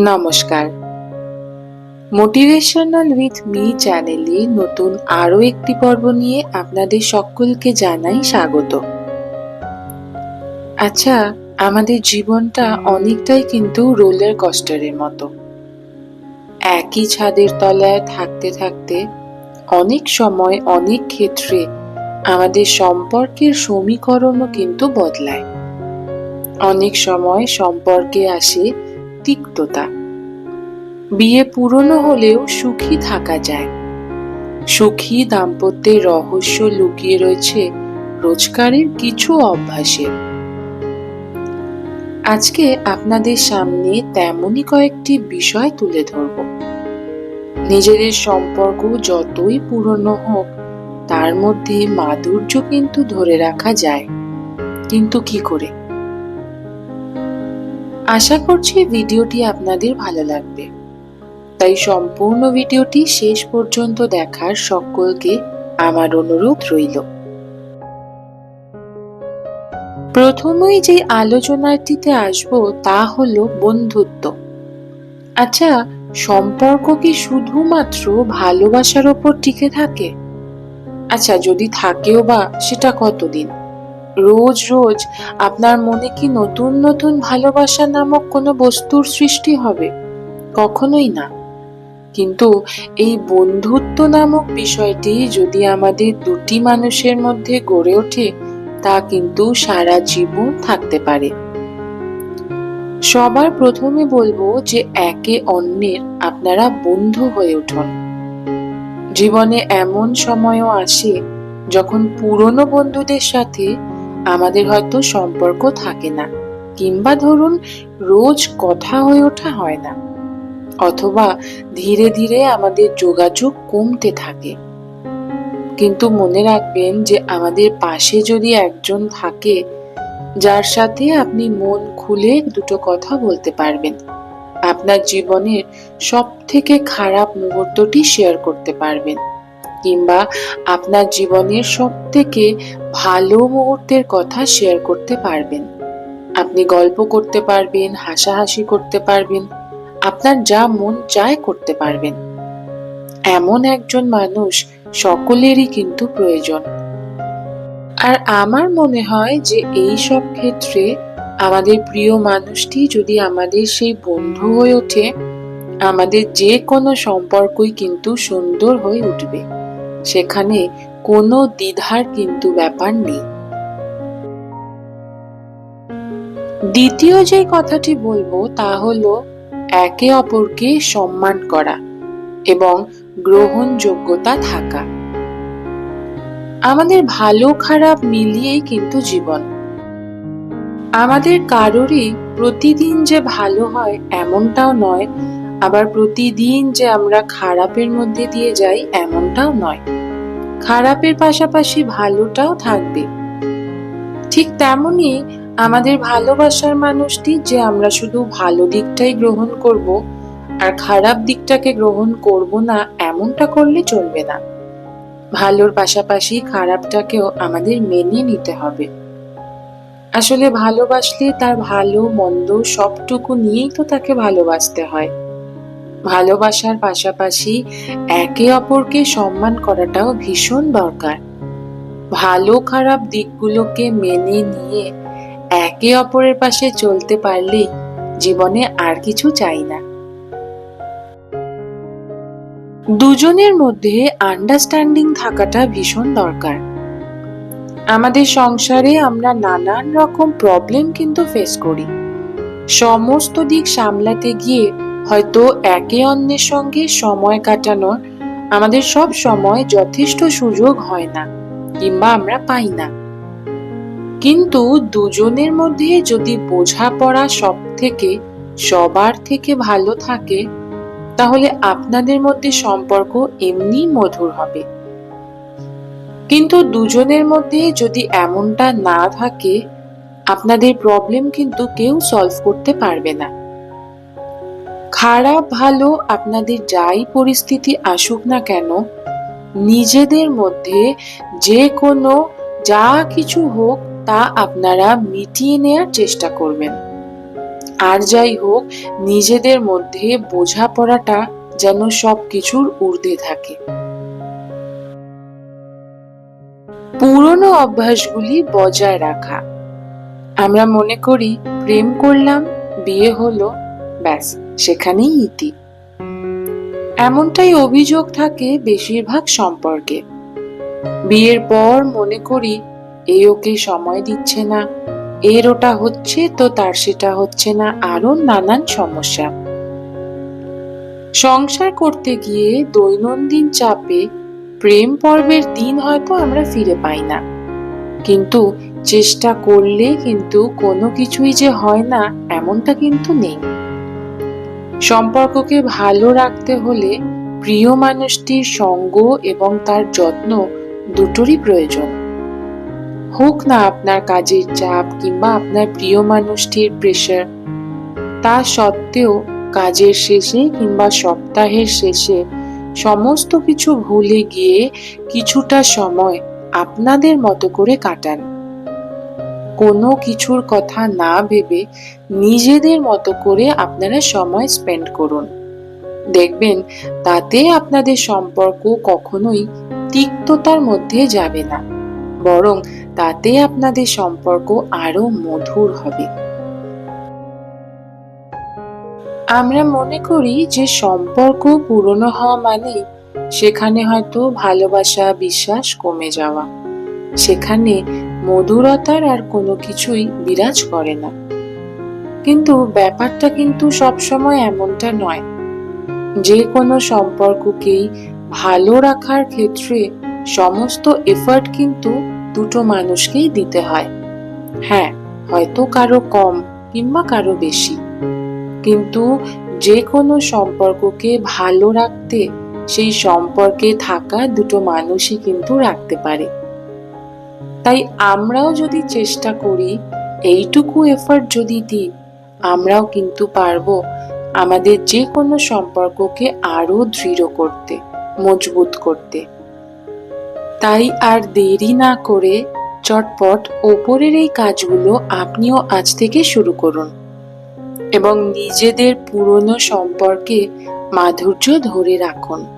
নমস্কার। Motivational with me চ্যানেলে নতুন আরও একটি পর্ব নিয়ে আপনাদের সকলকে জানাই স্বাগত। আচ্ছা আমাদের জীবনটা অনেকটাই কিন্তু রোলার কস্টারের মতো। একই ছাদের তলায় থাকতে থাকতে অনেক সময় অনেক ক্ষেত্রে আমাদের সম্পর্কের সমীকরণও কিন্তু বদলায়। অনেক সময় সম্পর্কে আসে তিক্ততা। বিয়ে পুরনো হলেও সুখী থাকা যায়। সুখী দাম্পত্যের রহস্য লুকিয়ে রয়েছে রোজগারের কিছু অভ্যাসে আজকে আপনাদের সামনে তেমনই কয়েকটি বিষয় তুলে ধরব। নিজেদের সম্পর্ক যতই পুরনো হোক, তার মধ্যে মাধুর্য কিন্তু ধরে রাখা যায়। কিন্তু কি করে? আশা করছি ভিডিওটি আপনাদের ভালো লাগবে। তাই সম্পূর্ণ ভিডিওটি শেষ পর্যন্ত দেখার সকলকে আমার অনুরোধ রইল। প্রথমেই যে আলোচনাটিতে আসব তা হলো বন্ধুত্ব। আচ্ছা সম্পর্ক কি শুধুমাত্র ভালোবাসার ওপর টিকে থাকে? আচ্ছা যদি থাকেও বা, সেটা কতদিন? রোজ রোজ আপনার মনে কি নতুন নতুন ভালোবাসা নামক কোনো বস্তুর সৃষ্টি হবে? কখনোই না। কিন্তু এই বন্ধুত্ব নামক বিষয়টি যদি আমাদের দুটি মানুষের মধ্যে গড়ে ওঠে, তা কিন্তু সারা জীবন থাকতে পারে। সবার প্রথমে বলব যে একে অন্যের আপনারা বন্ধু হয়ে উঠুন জীবনে এমন সময়ও আসে যখন পুরনো বন্ধুদের সাথে আমাদের হয়তো সম্পর্ক থাকে না, কিংবা ধরুন রোজ কথা হয়ে ওঠা হয় না, অথবা ধীরে ধীরে আমাদের যোগাযোগ কমতে থাকে। কিন্তু মনে রাখবেন যে আমাদের পাশে যদি একজন থাকে, যার সাথে আপনি মন খুলে দুটো কথা বলতে পারবেন, আপনার জীবনের সব থেকে খারাপ মুহূর্তটি শেয়ার করতে পারবেন। কিংবা আপনার জীবনের সব থেকে ভালো মুহূর্তের কথা শেয়ার করতে পারবেন। আপনি গল্প করতে পারবেন, হাসাহাসি করতে পারবেন, আপনার যা মন চায় করতে পারবেন। এমন একজন মানুষ সকলেরই কিন্তু প্রয়োজন। আর আমার মনে হয় যে এই সব ক্ষেত্রে আমাদের প্রিয় মানুষটি যদি আমাদের সেই বন্ধু হয়ে ওঠে, আমাদের যে কোনো সম্পর্কই কিন্তু সুন্দর হয়ে উঠবে। সেখানে কোনো দ্বিধার কিন্তু ব্যাপার নেই। দ্বিতীয় যে কথাটি বলব তা হলো একে অপরকে সম্মান করা এবং গ্রহণযোগ্যতা থাকা। আমাদের ভালো খারাপ মিলিয়েই কিন্তু জীবন। আমাদের কারোরই প্রতিদিন যে ভালো হয় এমনটাও নয় আবার প্রতিদিন যে আমরা খারাপের মধ্যে দিয়ে যাই, এমনটাও নয়। খারাপের পাশাপাশি ভালোটাও থাকবে। ঠিক তেমনি আমাদের ভালোবাসার মানুষটি যে আমরা শুধু ভালো দিকটাই গ্রহণ করব, আর খারাপ দিকটাকে গ্রহণ করব না, এমনটা করলে চলবে না। ভালোর পাশাপাশি খারাপটাকেও আমাদের মেনে নিতে হবে। আসলে ভালোবাসলে তার ভালো, মন্দ সবটুকু নিয়েই তো তাকে ভালোবাসতে হয়। ভালোবাসার পাশাপাশি একে অপরকে সম্মান করাটাও ভীষণ দরকার। ভালো খারাপ দিকগুলোকে মেনে নিয়ে একে অপরের পাশে চলতে পারলে জীবনে আর কিছু চাই না। দুজনের মধ্যে আন্ডারস্ট্যান্ডিং থাকাটা ভীষণ দরকার। আমাদের সংসারে আমরা নানান রকম প্রবলেম কিন্তু ফেস করি। সমস্ত দিক সামলাতে গিয়ে হয়তো একে অন্যের সঙ্গে সময় কাটানোর আমাদের সব সময় যথেষ্ট সুযোগ হয় না, কিংবা আমরা পাই না। কিন্তু দুজনের মধ্যে যদি বোঝাপড়া সব থেকে সবার থেকে ভালো থাকে, তাহলে আপনাদের মধ্যে সম্পর্ক এমনি মধুর হবে। কিন্তু দুজনের মধ্যে যদি এমনটা না থাকে, আপনাদের প্রবলেম কিন্তু কেউ সলভ করতে পারবে না। খারাপ, ভালো, আপনাদের যাই পরিস্থিতি আসুক না কেন, নিজেদের মধ্যে যে কোনো, যা কিছু হোক, তা আপনারা মিটিয়ে নেয়ার চেষ্টা করবেন। আর যাই হোক, নিজেদের মধ্যে বোঝাপড়াটা যেন সবকিছুর ঊর্ধ্বে থাকে। পুরনো অভ্যাসগুলি বজায় রাখা। আমরা মনে করি, প্রেম করলাম, বিয়ে হলো, ব্যাস। সেখানেই ইতি। এমনটাই অভিযোগ থাকে বেশিরভাগ সম্পর্কে। বিয়ের পর মনে করি এ ওকে সময় দিচ্ছে না, এর ওটা হচ্ছে তো তার সেটা হচ্ছে না আরও নানান সমস্যা। সংসার করতে গিয়ে দৈনন্দিন চাপে প্রেম পর্বের দিন হয়তো আমরা ফিরে পাই না। কিন্তু চেষ্টা করলে কিন্তু কোনো কিছুই যে হয় না, এমনটা কিন্তু নেই। সম্পর্ককে ভালো রাখতে হলে প্রিয় মানুষটির সঙ্গ এবং তার যত্ন দুটোরই প্রয়োজন। হোক না আপনার কাজের চাপ কিংবা আপনার প্রিয় মানুষটির প্রেশার তা সত্ত্বেও কাজের শেষে কিংবা সপ্তাহের শেষে সমস্ত কিছু ভুলে গিয়ে কিছুটা সময় আপনাদের মতো করে কাটান। কোনো কিছুর কথা না ভেবে নিজেদের মতো করে আপনারা সময় স্পেন্ড করুন। দেখবেন, তাতে আপনাদের সম্পর্ক কখনোই তিক্ততার মধ্যে যাবে না, বরং তাতে আপনাদের সম্পর্ক আরও মধুর হবে। আমরা মনে করি যে সম্পর্ক পুরনো হওয়া মানে সেখানে হয়তো ভালোবাসা, বিশ্বাস কমে যাওয়া। সেখানে মধুরতার আর কোনো কিছুই বিরাজ করে না। কিন্তু ব্যাপারটা কিন্তু সবসময় এমনটা নয়। যে কোনো সম্পর্ককেই ভালো রাখার ক্ষেত্রে সমস্ত এফার্ট কিন্তু দুটো মানুষকেই দিতে হয়। হ্যাঁ হয়তো কারও কম কিংবা কারও বেশি। কিন্তু যে কোনো সম্পর্ককে ভালো রাখতে সেই সম্পর্কে থাকা দুটো মানুষই কিন্তু রাখতে পারে। তাই আমরাও যদি চেষ্টা করি, এইটুকু এফার্ট যদি দিই, আমরাও কিন্তু পারব আমাদের যে কোনো সম্পর্ককে আরও দৃঢ় করতে, মজবুত করতে। তাই আর দেরি না করে চটপট ওপরের এই কাজগুলো আপনিও আজ থেকে শুরু করুন এবং নিজেদের পুরনো সম্পর্কে মাধুর্য ধরে রাখুন।